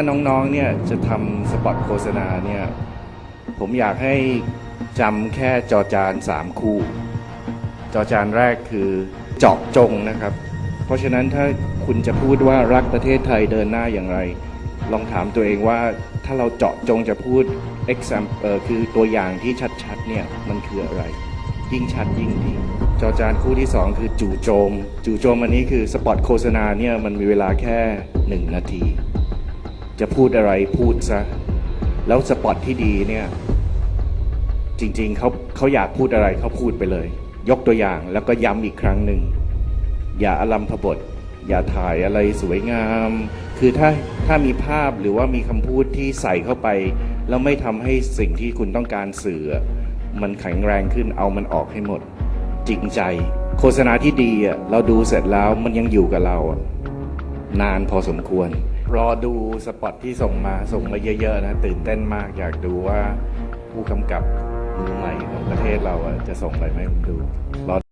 ถ้าน้องๆเนี่ยจะทำสปอตโฆษณาเนี่ยผมอยากให้จำแค่จอจานสามคู่ จอจานแรกคือเจาะจงนะครับ เพราะฉะนั้นถ้าคุณจะพูดว่ารักประเทศไทยเดินหน้าอย่างไร ลองถามตัวเองว่าถ้าเราเจาะจงจะพูด example คือตัวอย่างที่ชัดๆเนี่ยมันคืออะไร ยิ่งชัดยิ่งดี จอจานคู่ที่ 2 คือจู่โจม จู่โจมอันนี้คือสปอตโฆษณาเนี่ยมันมีเวลาแค่ 1 นาที จะพูดอะไรพูดซะ แล้วสปอตที่ดีเนี่ย จริงๆเขาเขาอยากพูดอะไรเขาพูดไปเลย ยกตัวอย่างแล้วก็ย้ำอีกครั้งหนึ่ง อย่าอลัมพบท อย่าถ่ายอะไรสวยงาม คือถ้าถ้ามีภาพหรือว่ามีคำพูดที่ใส่เข้าไป แล้วไม่ทำให้สิ่งที่คุณต้องการสื่อ มันแข็งแรงขึ้นเอามันออกให้หมด จริงใจ โฆษณาที่ดีเราดูเสร็จแล้วมันยังอยู่กับเรานานพอสมควร รอดูสปอตที่ส่งมาส่งมาเยอะ ๆ นะ ตื่นเต้นมากอยากดูว่าผู้กำกับมือใหม่ของประเทศเราอะจะส่งอะไรไห้ผมดูรอ